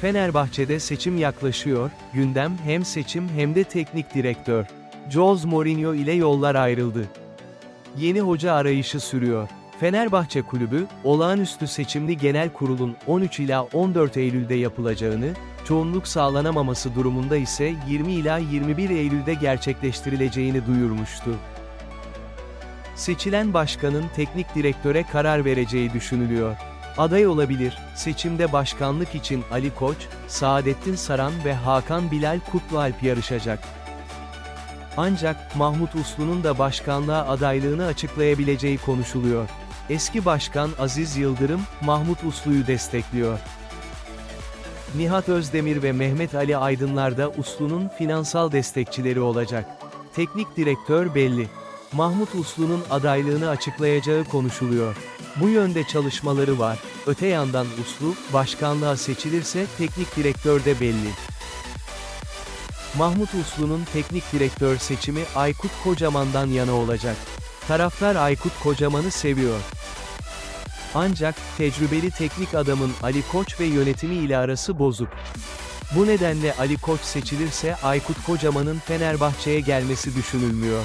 Fenerbahçe'de seçim yaklaşıyor, gündem hem seçim hem de teknik direktör. Jose Mourinho ile yollar ayrıldı. Yeni hoca arayışı sürüyor. Fenerbahçe Kulübü, olağanüstü seçimli genel kurulun 13 ila 14 Eylül'de yapılacağını, çoğunluk sağlanamaması durumunda ise 20 ila 21 Eylül'de gerçekleştirileceğini duyurmuştu. Seçilen başkanın teknik direktöre karar vereceği düşünülüyor. Aday olabilir, seçimde başkanlık için Ali Koç, Saadettin Saran ve Hakan Bilal Kutlualp yarışacak. Ancak, Mahmut Uslu'nun da başkanlığa adaylığını açıklayabileceği konuşuluyor. Eski başkan Aziz Yıldırım, Mahmut Uslu'yu destekliyor. Nihat Özdemir ve Mehmet Ali Aydınlar da Uslu'nun finansal destekçileri olacak. Teknik direktör belli. Mahmut Uslu'nun adaylığını açıklayacağı konuşuluyor. Bu yönde çalışmaları var. Öte yandan Uslu, başkanlığa seçilirse teknik direktör de belli. Mahmut Uslu'nun teknik direktör seçimi Aykut Kocaman'dan yana olacak. Taraftar Aykut Kocaman'ı seviyor. Ancak, tecrübeli teknik adamın Ali Koç ve yönetimi ile arası bozuk. Bu nedenle Ali Koç seçilirse Aykut Kocaman'ın Fenerbahçe'ye gelmesi düşünülmüyor.